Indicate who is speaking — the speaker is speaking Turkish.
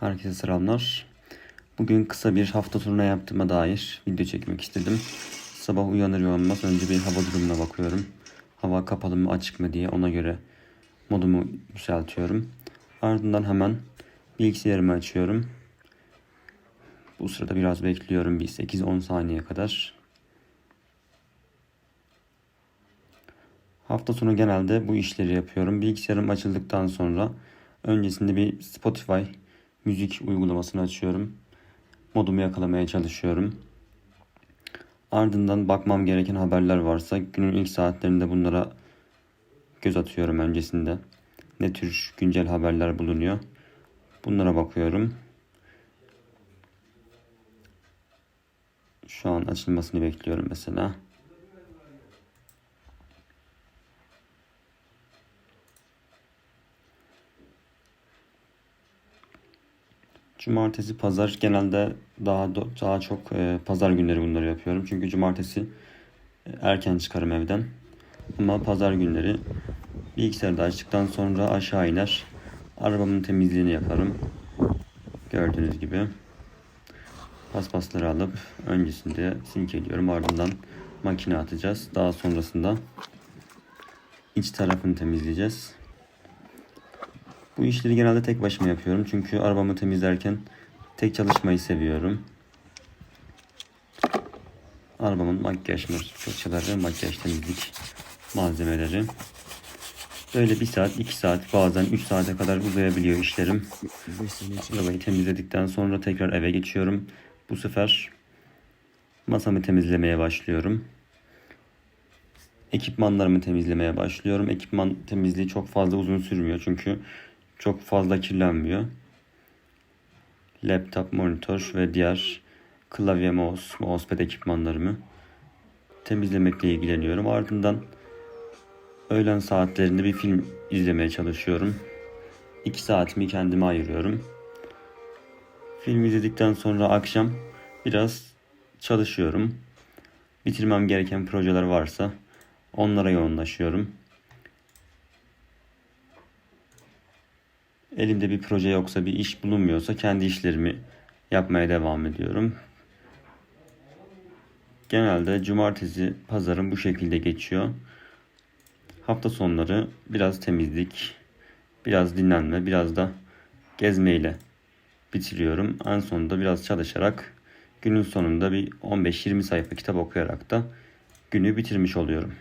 Speaker 1: Herkese selamlar. Bugün kısa bir hafta turuna yaptığıma dair video çekmek istedim. Sabah uyanır uyanmaz önce bir hava durumuna bakıyorum. Hava kapalı mı açık mı diye ona göre modumu yükseltiyorum. Ardından hemen bilgisayarımı açıyorum. Bu sırada biraz bekliyorum bir 8-10 saniye kadar. Hafta sonu genelde bu işleri yapıyorum. Bilgisayarım açıldıktan sonra öncesinde bir Spotify müzik uygulamasını açıyorum. Modumu yakalamaya çalışıyorum. Ardından bakmam gereken haberler varsa günün ilk saatlerinde bunlara göz atıyorum öncesinde. Ne tür güncel haberler bulunuyor. Bunlara bakıyorum. Şu an açılmasını bekliyorum mesela. Cumartesi, pazar genelde daha daha çok e, pazar günleri bunları yapıyorum. Çünkü cumartesi e, erken çıkarım evden. Ama pazar günleri bilgisayarı da açtıktan sonra aşağı iner. Arabamın temizliğini yaparım. Gördüğünüz gibi. Paspasları alıp öncesinde silkeliyorum. Ardından makine atacağız. Daha sonrasında iç tarafını temizleyeceğiz. Bu işleri genelde tek başıma yapıyorum. Çünkü arabamı temizlerken tek çalışmayı seviyorum. Arabamın makyaj fırçaları, makyaj temizlik malzemeleri. Böyle bir saat, iki saat, bazen üç saate kadar uzayabiliyor işlerim. Arabayı temizledikten sonra tekrar eve geçiyorum. Bu sefer masamı temizlemeye başlıyorum. Ekipmanlarımı temizlemeye başlıyorum. Ekipman temizliği çok fazla uzun sürmüyor çünkü çok fazla kirlenmiyor. Laptop, monitör ve diğer klavye, mouse, mousepad ekipmanlarımı temizlemekle ilgileniyorum. Ardından öğlen saatlerinde bir film izlemeye çalışıyorum. 2 saatimi kendime ayırıyorum. Film izledikten sonra akşam biraz çalışıyorum. Bitirmem gereken projeler varsa onlara yoğunlaşıyorum. Elimde bir proje yoksa, bir iş bulunmuyorsa kendi işlerimi yapmaya devam ediyorum. Genelde cumartesi, pazarım bu şekilde geçiyor. Hafta sonları biraz temizlik, biraz dinlenme, biraz da gezmeyle bitiriyorum. En sonunda biraz çalışarak günün sonunda bir 15-20 sayfa kitap okuyarak da günü bitirmiş oluyorum.